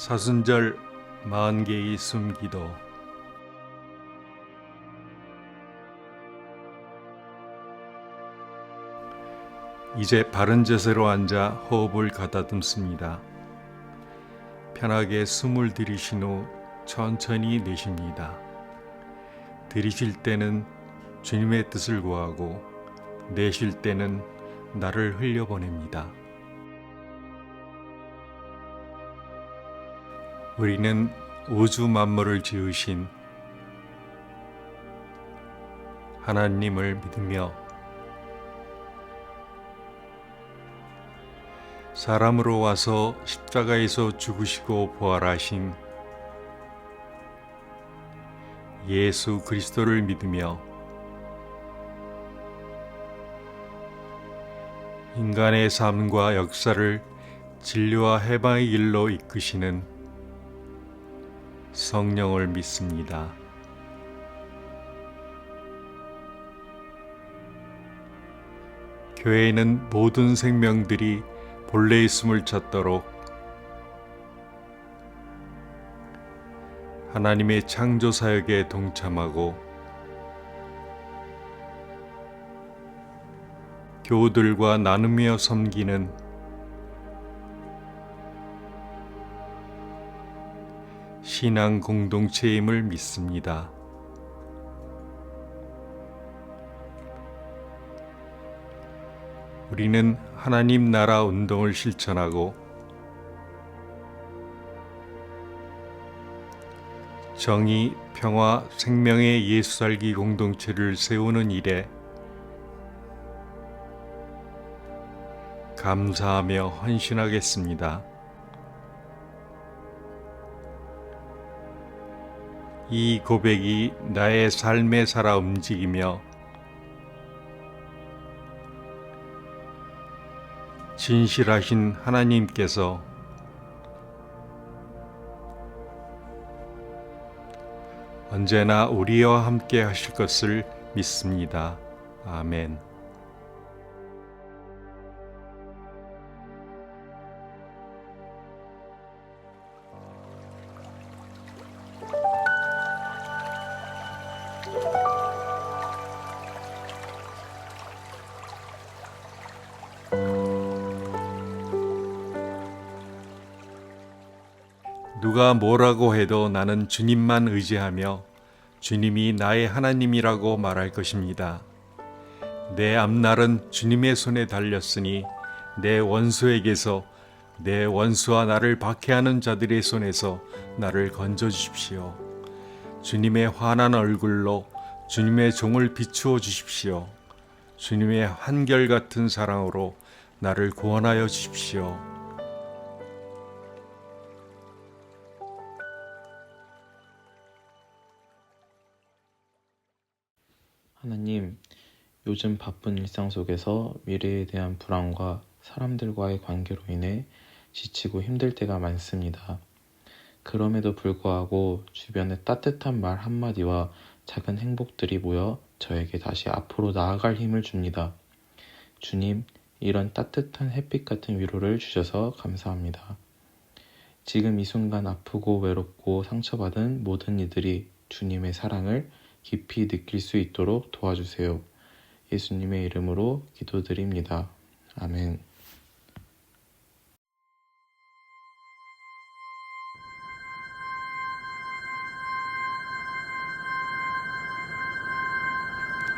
사순절 마흔 개의 숨기도 이제 바른 자세로 앉아 호흡을 가다듬습니다. 편하게 숨을 들이신 후 천천히 내쉽니다. 들이쉴 때는 주님의 뜻을 구하고 내쉴 때는 나를 흘려보냅니다. 우리는 우주 만물을 지으신 하나님을 믿으며 사람으로 와서 십자가에서 죽으시고 부활하신 예수 그리스도를 믿으며 인간의 삶과 역사를 진리와 해방의 길로 이끄시는 성령을 믿습니다. 교회에는 모든 생명들이 본래의 숨을 찾도록 하나님의 창조 사역에 동참하고 교우들과 나누며 섬기는 신앙 공동체임을 믿습니다. 우리는 하나님 나라 운동을 실천하고 정의, 평화, 생명의 예수 살기 공동체를 세우는 일에 감사하며 헌신하겠습니다. 이 고백이 나의 삶에 살아 움직이며 진실하신 하나님께서 언제나 우리와 함께 하실 것을 믿습니다. 아멘. 누가 뭐라고 해도 나는 주님만 의지하며 주님이 나의 하나님이라고 말할 것입니다. 내 앞날은 주님의 손에 달렸으니 내 원수에게서 내 원수와 나를 박해하는 자들의 손에서 나를 건져 주십시오. 주님의 환한 얼굴로 주님의 종을 비추어 주십시오. 주님의 한결같은 사랑으로 나를 구원하여 주십시오. 하나님, 요즘 바쁜 일상 속에서 미래에 대한 불안과 사람들과의 관계로 인해 지치고 힘들 때가 많습니다. 그럼에도 불구하고 주변의 따뜻한 말 한마디와 작은 행복들이 모여 저에게 다시 앞으로 나아갈 힘을 줍니다. 주님, 이런 따뜻한 햇빛 같은 위로를 주셔서 감사합니다. 지금 이 순간 아프고 외롭고 상처받은 모든 이들이 주님의 사랑을 깊이 느낄 수 있도록 도와주세요. 예수님의 이름으로 기도드립니다. 아멘.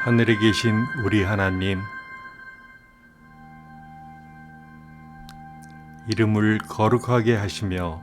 하늘에 계신 우리 하나님, 이름을 거룩하게 하시며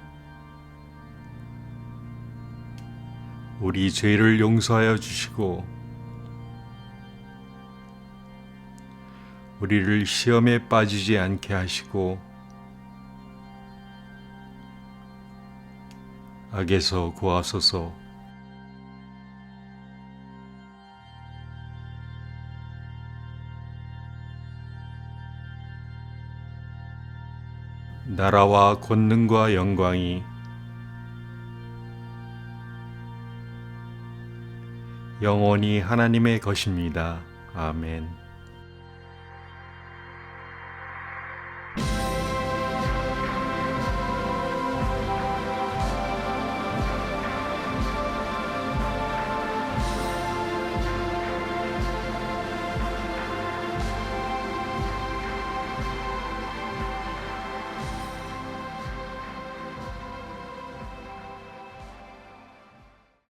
우리 죄를 용서하여 주시고 우리를 시험에 빠지지 않게 하시고 악에서 구하소서. 나라와 권능과 영광이 영원히 하나님의 것입니다. 아멘.